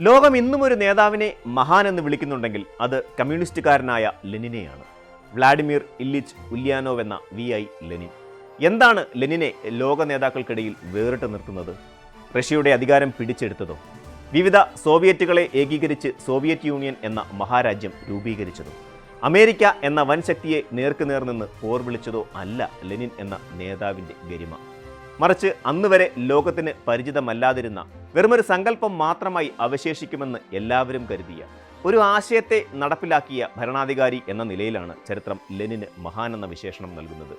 ലോകം ഇന്നും ഒരു നേതാവിനെ മഹാൻ എന്ന് വിളിക്കുന്നുണ്ടെങ്കിൽ അത് കമ്മ്യൂണിസ്റ്റുകാരനായ ലെനിനെയാണ്. വ്ളാഡിമിർ ഇല്ലിച്ച് ഉല്യാനോവ് എന്ന വി ഐ ലെനിൻ. എന്താണ് ലെനിനെ ലോക നേതാക്കൾക്കിടയിൽ വേറിട്ട് നിർത്തുന്നത്? റഷ്യയുടെ അധികാരം പിടിച്ചെടുത്തതോ? വിവിധ സോവിയറ്റുകളെ ഏകീകരിച്ച് സോവിയറ്റ് യൂണിയൻ എന്ന മഹാരാജ്യം രൂപീകരിച്ചതോ? അമേരിക്ക എന്ന വൻശക്തിയെ നേർക്കുനേർ നിന്ന് പോർ വിളിച്ചതോ അല്ല ലെനിൻ എന്ന നേതാവിന്റെ ഗരിമ. മറിച്ച് അന്നുവരെ ലോകത്തിന് പരിചിതമല്ലാതിരുന്ന വെറുമൊരു സങ്കല്പം മാത്രമായി അവശേഷിക്കുമെന്ന് എല്ലാവരും കരുതിയ ഒരു ആശയത്തെ നടപ്പിലാക്കിയ ഭരണാധികാരി എന്ന നിലയിലാണ് ചരിത്രം ലെനിന് മഹാൻ എന്ന വിശേഷണം നൽകുന്നത്.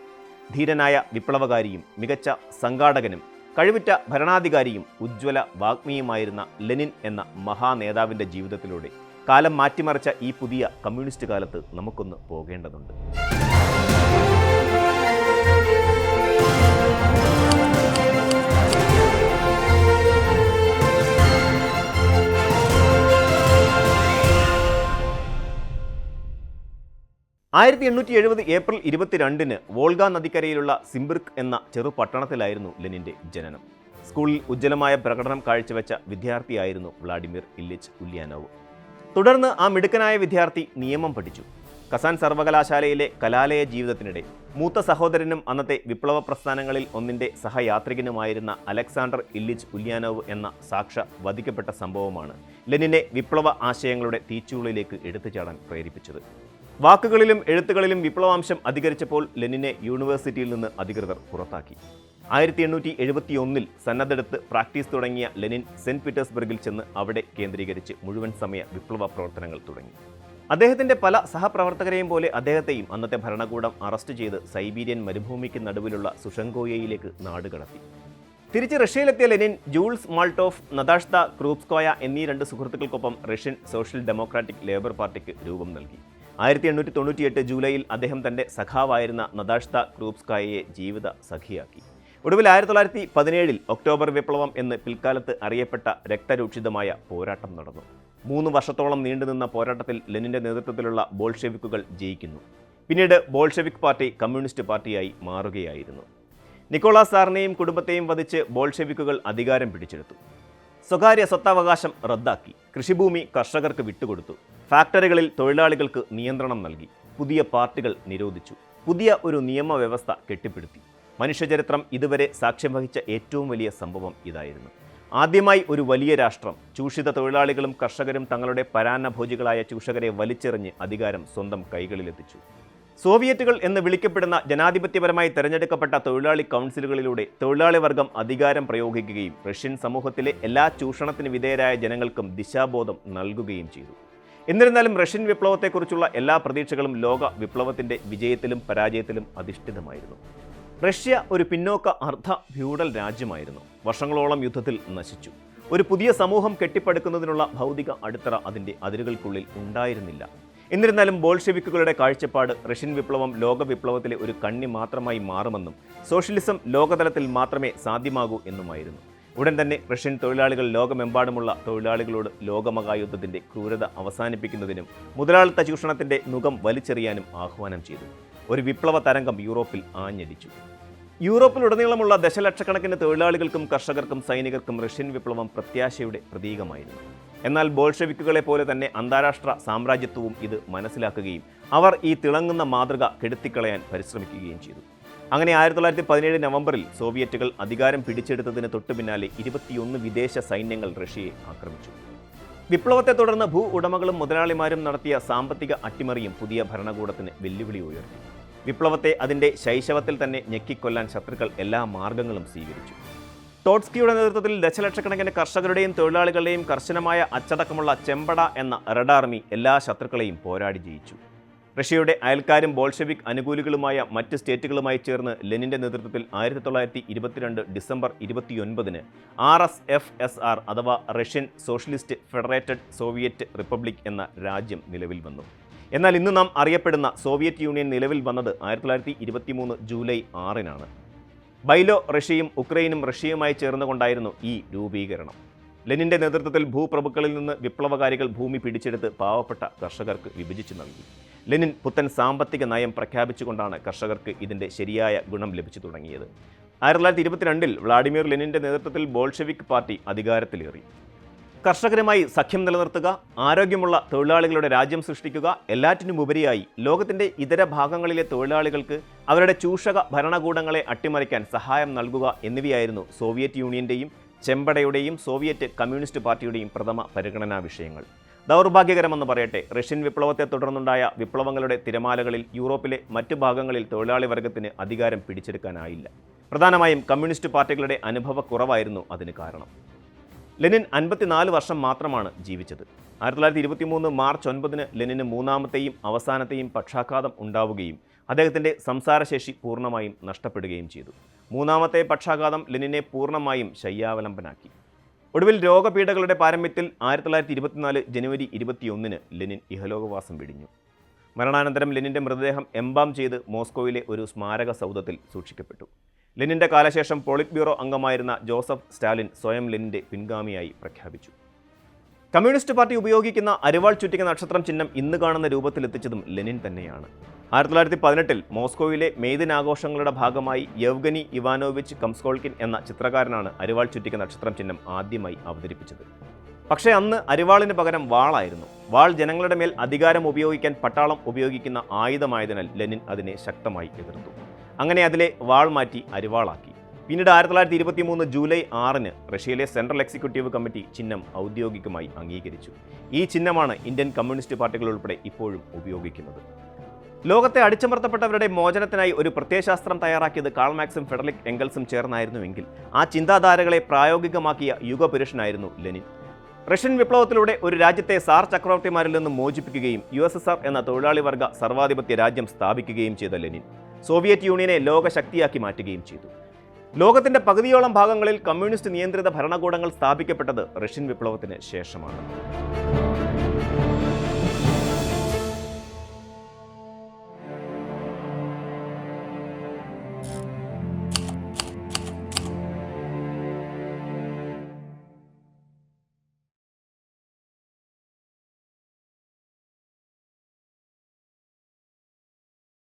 ധീരനായ വിപ്ലവകാരിയും മികച്ച സംഘാടകനും കഴിവുറ്റ ഭരണാധികാരിയും ഉജ്ജ്വല വാഗ്മിയുമായിരുന്ന ലെനിൻ എന്ന മഹാനേതാവിന്റെ ജീവിതത്തിലൂടെ കാലം മാറ്റിമറിച്ച ഈ പുതിയ കമ്മ്യൂണിസ്റ്റ് കാലത്ത് നമുക്കൊന്ന് പോകേണ്ടതുണ്ട്. ആയിരത്തി എണ്ണൂറ്റി എഴുപത് ഏപ്രിൽ ഇരുപത്തിരണ്ടിന് വോൾഗ നദിക്കരയിലുള്ള സിംബിർക്ക് എന്ന ചെറു പട്ടണത്തിലായിരുന്നു ലെനിന്റെ ജനനം. സ്കൂളിൽ ഉജ്ജ്വലമായ പ്രകടനം കാഴ്ചവെച്ച വിദ്യാർത്ഥിയായിരുന്നു വ്ളാഡിമിർ ഇല്ലിച്ച് ഉല്യാനോവ്. തുടർന്ന് ആ മിടുക്കനായ വിദ്യാർത്ഥി നിയമം പഠിച്ചു. കസാൻ സർവകലാശാലയിലെ കലാലയ ജീവിതത്തിനിടെ മൂത്ത സഹോദരനും അന്നത്തെ വിപ്ലവ പ്രസ്ഥാനങ്ങളിൽ ഒന്നിന്റെ സഹയാത്രികനുമായിരുന്ന അലക്സാണ്ടർ ഇല്ലിച്ച് ഉല്യാനോവ് എന്ന സാക്ഷ വധിക്കപ്പെട്ട സംഭവമാണ് ലെനിനെ വിപ്ലവ ആശയങ്ങളുടെ തീച്ചൂളിലേക്ക് എടുത്തുചാടാൻ പ്രേരിപ്പിച്ചത്. വാക്കുകളിലും എഴുത്തുകളിലും വിപ്ലവാംശം അധികരിച്ചപ്പോൾ ലെനിനെ യൂണിവേഴ്സിറ്റിയിൽ നിന്ന് അധികൃതർ പുറത്താക്കി. ആയിരത്തി എണ്ണൂറ്റി എഴുപത്തി ഒന്നിൽ സന്നദ്ധെടുത്ത് പ്രാക്ടീസ് തുടങ്ങിയ ലെനിൻ സെന്റ് പീറ്റേഴ്സ്ബർഗിൽ ചെന്ന് അവിടെ കേന്ദ്രീകരിച്ച് മുഴുവൻ സമയ വിപ്ലവ പ്രവർത്തനങ്ങൾ തുടങ്ങി. അദ്ദേഹത്തിന്റെ പല സഹപ്രവർത്തകരെയും പോലെ അദ്ദേഹത്തെയും അന്നത്തെ ഭരണകൂടം അറസ്റ്റ് ചെയ്ത് സൈബീരിയൻ മരുഭൂമിക്ക് നടുവിലുള്ള സുഷങ്കോയയിലേക്ക് നാടുകടത്തി തിരിച്ച് റഷ്യയിലെത്തിയ ലെനിൻ ജൂൾസ് മാൾട്ടോഫ് നദാഷ്ത ക്രൂപ്സ്കോയ എന്നീ രണ്ട് സുഹൃത്തുക്കൾക്കൊപ്പം റഷ്യൻ സോഷ്യൽ ഡെമോക്രാറ്റിക് ലേബർ പാർട്ടിക്ക് രൂപം നൽകി. ആയിരത്തി എണ്ണൂറ്റി തൊണ്ണൂറ്റിയെട്ട് ജൂലൈയിൽ അദ്ദേഹം തന്റെ സഖാവായിരുന്ന നദാഷ്ത ക്രൂപ്സ്കായയെ ജീവിത സഖിയാക്കി. ഒടുവിൽ ആയിരത്തി തൊള്ളായിരത്തി പതിനേഴിൽ ഒക്ടോബർ വിപ്ലവം എന്ന് പിൽക്കാലത്ത് അറിയപ്പെട്ട രക്തരൂക്ഷിതമായ പോരാട്ടം നടന്നു. മൂന്ന് വർഷത്തോളം നീണ്ടുനിന്ന പോരാട്ടത്തിൽ ലെനിന്റെ നേതൃത്വത്തിലുള്ള ബോൾഷെവിക്കുകൾ ജയിക്കുന്നു. പിന്നീട് ബോൾഷെവിക് പാർട്ടി കമ്മ്യൂണിസ്റ്റ് പാർട്ടിയായി മാറുകയായിരുന്നു. നിക്കോളാസ് സാറിനെയും കുടുംബത്തെയും വധിച്ച് ബോൾഷെവിക്കുകൾ അധികാരം പിടിച്ചെടുത്തു. സ്വകാര്യ സ്വത്തവകാശം റദ്ദാക്കി. കൃഷിഭൂമി കർഷകർക്ക് വിട്ടുകൊടുത്തു. ഫാക്ടറികളിൽ തൊഴിലാളികൾക്ക് നിയന്ത്രണം നൽകി. പുതിയ പാർട്ടികൾ നിരോധിച്ചു. പുതിയ ഒരു നിയമവ്യവസ്ഥ കെട്ടിപ്പടുത്തി. മനുഷ്യചരിത്രം ഇതുവരെ സാക്ഷ്യം വഹിച്ച ഏറ്റവും വലിയ സംഭവം ഇതായിരുന്നു. ആദ്യമായി ഒരു വലിയ രാഷ്ട്രം ചൂഷിത തൊഴിലാളികളും കർഷകരും തങ്ങളുടെ പരാന്നഭോജികളായ ചൂഷകരെ വലിച്ചെറിഞ്ഞ് അധികാരം സ്വന്തം കൈകളിലെത്തിച്ചു. സോവിയറ്റുകൾ എന്ന് വിളിക്കപ്പെടുന്ന ജനാധിപത്യപരമായി തെരഞ്ഞെടുക്കപ്പെട്ട തൊഴിലാളി കൗൺസിലുകളിലൂടെ തൊഴിലാളി വർഗം അധികാരം പ്രയോഗിക്കുകയും റഷ്യൻ സമൂഹത്തിലെ എല്ലാ ചൂഷണത്തിന് വിധേയരായ ജനങ്ങൾക്കും ദിശാബോധം നൽകുകയും ചെയ്തു. എന്നിരുന്നാലും റഷ്യൻ വിപ്ലവത്തെക്കുറിച്ചുള്ള എല്ലാ പ്രതീക്ഷകളും ലോക വിപ്ലവത്തിന്റെ വിജയത്തിലും പരാജയത്തിലും അധിഷ്ഠിതമായിരുന്നു. റഷ്യ ഒരു പിന്നോക്ക അർദ്ധ ഫ്യൂഡൽ രാജ്യമായിരുന്നു. വർഷങ്ങളോളം യുദ്ധത്തിൽ നശിച്ചു. ഒരു പുതിയ സമൂഹം കെട്ടിപ്പടുക്കുന്നതിനുള്ള ഭൗതിക അടിത്തറ അതിന്റെ അതിരുകൾക്കുള്ളിൽ ഉണ്ടായിരുന്നില്ല. എന്നിരുന്നാലും ബോൾഷെവിക്കുകളുടെ കാഴ്ചപ്പാട് റഷ്യൻ വിപ്ലവം ലോക വിപ്ലവത്തിലെ ഒരു കണ്ണി മാത്രമായി മാറുമെന്നും സോഷ്യലിസം ലോകതലത്തിൽ മാത്രമേ സാധ്യമാകൂ എന്നുമായിരുന്നു. ഉടൻ തന്നെ റഷ്യൻ തൊഴിലാളികൾ ലോകമെമ്പാടുമുള്ള തൊഴിലാളികളോട് ലോകമഹായുദ്ധത്തിന്റെ ക്രൂരത അവസാനിപ്പിക്കുന്നതിനും മുതലാളിത്ത ചൂഷണത്തിന്റെ മുഖം വലിച്ചെറിയാനും ആഹ്വാനം ചെയ്തു. ഒരു വിപ്ലവ തരംഗം യൂറോപ്പിൽ ആഞ്ഞടിച്ചു. യൂറോപ്പിലുടനീളമുള്ള ദശലക്ഷക്കണക്കിന് തൊഴിലാളികൾക്കും കർഷകർക്കും സൈനികർക്കും റഷ്യൻ വിപ്ലവം പ്രത്യാശയുടെ പ്രതീകമായിരുന്നു. എന്നാൽ ബോൾഷെവിക്കുകളെ പോലെ തന്നെ അന്താരാഷ്ട്ര സാമ്രാജ്യത്വവും ഇത് മനസ്സിലാക്കുകയും അവർ ഈ തിളങ്ങുന്ന മാതൃക കെടുത്തിക്കളയാൻ പരിശ്രമിക്കുകയും ചെയ്തു. അങ്ങനെ ആയിരത്തി തൊള്ളായിരത്തി പതിനേഴ് നവംബറിൽ സോവിയറ്റുകൾ അധികാരം പിടിച്ചെടുത്തതിന് തൊട്ടു പിന്നാലെ ഇരുപത്തിയൊന്ന് വിദേശ സൈന്യങ്ങൾ റഷ്യയെ ആക്രമിച്ചു. വിപ്ലവത്തെ തുടർന്ന് ഭൂ ഉടമകളും മുതലാളിമാരും നടത്തിയ സാമ്പത്തിക അട്ടിമറിയും പുതിയ ഭരണകൂടത്തിന് വെല്ലുവിളി ഉയർത്തി. വിപ്ലവത്തെ അതിന്റെ ശൈശവത്തിൽ തന്നെ ഞെക്കിക്കൊല്ലാൻ ശത്രുക്കൾ എല്ലാ മാർഗങ്ങളും സ്വീകരിച്ചു. ടോട്സ്കിയുടെ നേതൃത്വത്തിൽ ദശലക്ഷക്കണക്കിന് കർഷകരുടെയും തൊഴിലാളികളുടെയും കർശനമായ അച്ചടക്കമുള്ള ചെമ്പട എന്ന റെഡ് ആർമി എല്ലാ ശത്രുക്കളെയും പോരാടി ജയിച്ചു. റഷ്യയുടെ അയൽക്കാരും ബോൾഷെവിക് അനുകൂലികളുമായ മറ്റ് സ്റ്റേറ്റുകളുമായി ചേർന്ന് ലെനിന്റെ നേതൃത്വത്തിൽ ആയിരത്തി തൊള്ളായിരത്തി ഇരുപത്തിരണ്ട് ഡിസംബർ ഇരുപത്തിയൊൻപതിന് R S F S R അഥവാ Russian Socialist Federated Soviet Republic എന്ന രാജ്യം നിലവിൽ വന്നു. എന്നാൽ ഇന്ന് നാം അറിയപ്പെടുന്ന സോവിയറ്റ് യൂണിയൻ നിലവിൽ വന്നത് ആയിരത്തി തൊള്ളായിരത്തി ഇരുപത്തിമൂന്ന് ജൂലൈ ആറിനാണ്. ബൈലോ റഷ്യയും ഉക്രൈനും റഷ്യയുമായി ചേർന്നുകൊണ്ടായിരുന്നു ഈ രൂപീകരണം. ലെനിന്റെ നേതൃത്വത്തിൽ ഭൂപ്രഭുക്കളിൽ നിന്ന് വിപ്ലവകാരികൾ ഭൂമി പിടിച്ചെടുത്ത് പാവപ്പെട്ട കർഷകർക്ക് വിഭജിച്ചു നൽകി. ലെനിൻ പുത്തൻ സാമ്പത്തിക നയം പ്രഖ്യാപിച്ചുകൊണ്ടാണ് കർഷകർക്ക് ഇതിന്റെ ശരിയായ ഗുണം ലഭിച്ചു തുടങ്ങിയത്. ആയിരത്തി തൊള്ളായിരത്തി ഇരുപത്തിരണ്ടിൽ വ്ളാഡിമിർ ലെനിന്റെ നേതൃത്വത്തിൽ ബോൾഷെവിക് പാർട്ടി അധികാരത്തിലേറി. കർഷകരുമായി സഖ്യം നിലനിർത്തുക ആരോഗ്യമുള്ള തൊഴിലാളികളുടെ രാജ്യം സൃഷ്ടിക്കുക എല്ലാറ്റിനുമുപരിയായി ലോകത്തിന്റെ ഇതര ഭാഗങ്ങളിലെ തൊഴിലാളികൾക്ക് അവരുടെ ചൂഷക ഭരണകൂടങ്ങളെ അട്ടിമറിക്കാൻ സഹായം നൽകുക എന്നിവയായിരുന്നു സോവിയറ്റ് യൂണിയന്റെയും ചെമ്പടയുടെയും സോവിയറ്റ് കമ്മ്യൂണിസ്റ്റ് പാർട്ടിയുടെയും പ്രഥമ പരിഗണനാ വിഷയങ്ങൾ. ദൗർഭാഗ്യകരമെന്ന് പറയട്ടെ. റഷ്യൻ വിപ്ലവത്തെ തുടർന്നുണ്ടായ വിപ്ലവങ്ങളുടെ തിരമാലകളിൽ യൂറോപ്പിലെ മറ്റു ഭാഗങ്ങളിൽ തൊഴിലാളി വർഗത്തിന് അധികാരം പിടിച്ചെടുക്കാനായില്ല. പ്രധാനമായും കമ്മ്യൂണിസ്റ്റ് പാർട്ടികളുടെ അനുഭവക്കുറവായിരുന്നു അതിന് കാരണം. ലെനിൻ അൻപത്തിനാല് വർഷം മാത്രമാണ് ജീവിച്ചത്. ആയിരത്തി തൊള്ളായിരത്തി ഇരുപത്തിമൂന്ന് മാർച്ച് ഒൻപതിന് ലെനിന് മൂന്നാമത്തെയും അവസാനത്തെയും പക്ഷാഘാതം ഉണ്ടാവുകയും അദ്ദേഹത്തിന്റെ സംസാരശേഷി പൂർണമായും നഷ്ടപ്പെടുകയും ചെയ്തു. മൂന്നാമത്തെ പക്ഷാഘാതം ലെനിനെ പൂർണമായും ശയ്യാവലംബനാക്കി. ഒടുവിൽ രോഗപീഠകളുടെ പാരമ്യത്തിൽ ആയിരത്തി തൊള്ളായിരത്തി ഇരുപത്തിനാല് ജനുവരി ഇരുപത്തിയൊന്നിന് ലെനിൻ ഇഹലോകവാസം വെടിഞ്ഞു. മരണാനന്തരം ലെനിന്റെ മൃതദേഹം എംബാം ചെയ്ത് മോസ്കോയിലെ ഒരു സ്മാരക സൗധത്തിൽ സൂക്ഷിക്കപ്പെട്ടു. ലെനിന്റെ കാലശേഷം പോളിറ്റ് ബ്യൂറോ അംഗമായിരുന്ന ജോസഫ് സ്റ്റാലിൻ സ്വയം ലെനിന്റെ പിൻഗാമിയായി പ്രഖ്യാപിച്ചു. കമ്മ്യൂണിസ്റ്റ് പാർട്ടി ഉപയോഗിക്കുന്ന അരിവാൾ ചുറ്റിക നക്ഷത്രം ചിഹ്നം ഇന്ന് കാണുന്ന രൂപത്തിലെത്തിച്ചതും ലെനിൻ തന്നെയാണ്. ആയിരത്തി തൊള്ളായിരത്തി പതിനെട്ടിൽ മോസ്കോയിലെ മെയ്ദിൻ ആഘോഷങ്ങളുടെ ഭാഗമായി യവ്ഗനി ഇവാനോവിച്ച് കംസ്കോൾക്കിൻ എന്ന ചിത്രകാരനാണ് അരിവാൾ ചുറ്റിക നക്ഷത്രം ചിഹ്നം ആദ്യമായി അവതരിപ്പിച്ചത്. പക്ഷേ അന്ന് അരിവാളിന് പകരം വാളായിരുന്നു. വാൾ ജനങ്ങളുടെ മേൽ അധികാരം ഉപയോഗിക്കാൻ പട്ടാളം ഉപയോഗിക്കുന്ന ആയുധമായതിനാൽ ലെനിൻ അതിനെ ശക്തമായി എതിർത്തു. അങ്ങനെ അതിലെ വാൾ മാറ്റി അരിവാളാക്കി. പിന്നീട് ആയിരത്തി തൊള്ളായിരത്തി ഇരുപത്തി മൂന്ന് ജൂലൈ ആറിന് റഷ്യയിലെ സെൻട്രൽ എക്സിക്യൂട്ടീവ് കമ്മിറ്റി ചിഹ്നം ഔദ്യോഗികമായി അംഗീകരിച്ചു. ഈ ചിഹ്നമാണ് ഇന്ത്യൻ കമ്മ്യൂണിസ്റ്റ് പാർട്ടികൾ ഉൾപ്പെടെ ഇപ്പോഴും ഉപയോഗിക്കുന്നത്. ലോകത്തെ അടിച്ചമർത്തപ്പെട്ടവരുടെ മോചനത്തിനായി ഒരു പ്രത്യയശാസ്ത്രം തയ്യാറാക്കിയത് കാൾമാക്സും ഫെഡറിക് എംഗൽസും ചേർന്നായിരുന്നുവെങ്കിൽ ആ ചിന്താധാരകളെ പ്രായോഗികമാക്കിയ യുഗപുരുഷനായിരുന്നു ലെനിൻ. റഷ്യൻ വിപ്ലവത്തിലൂടെ ഒരു രാജ്യത്തെ സാർ ചക്രവർത്തിമാരിൽ നിന്നും മോചിപ്പിക്കുകയും യു എസ് എസ് ആർ എന്ന തൊഴിലാളി വർഗ സർവാധിപത്യ രാജ്യം സ്ഥാപിക്കുകയും ചെയ്ത ലെനിൻ. സോവിയറ്റ് യൂണിയനെ ലോകശക്തിയാക്കി മാറ്റുകയും ചെയ്തു. ലോകത്തിന്റെ പകുതിയോളം ഭാഗങ്ങളിൽ കമ്മ്യൂണിസ്റ്റ് നിയന്ത്രിത ഭരണകൂടങ്ങൾ സ്ഥാപിക്കപ്പെട്ടത് റഷ്യൻ വിപ്ലവത്തിന് ശേഷമാണ്.